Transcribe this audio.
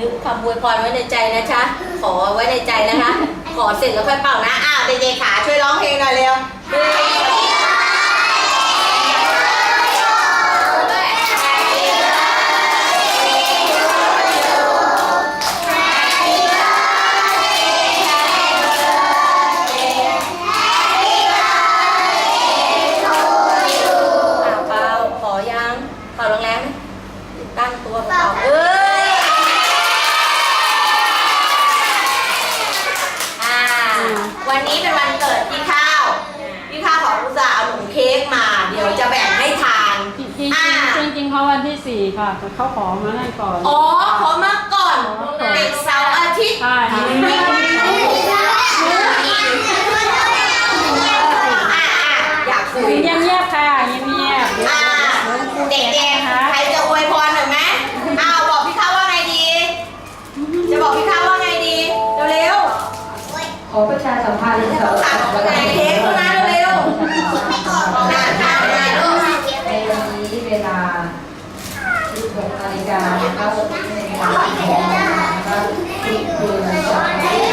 นึกคำอวยพรไว้ในใจนะจ๊ะ ขอไว้ในใจนะคะ ขอเสร็จแล้วค่อยเป่านะ อ้าวเด็กๆขาช่วยร้องเพลงหน่อยเร็วหนึ่งสองอะเป่าขอยังเป่าแรงๆไหมตั้งตัวเป่าเออา วันนี้เป็นวันเกิดพี่ข้าว พี่ข้าวของอุตส่าห์เอาหนมเค้กมา เดี๋ยวจะแบ่งให้ทาน จริงจริงอ่า จริงจริงๆเขาวันที่สี่ค่ะแต่เขาขอมาให้ก่อน อ๋อขอมาก่อนเด็กเสาร์อาทิตย์ใช่อะอะอยากคุยยัง ต้องถามไงเค้กคนนั้นเร็วๆนานทานนานลูกนี้เวลา16นาฬิกา9นาฬิกาของคุณสาที่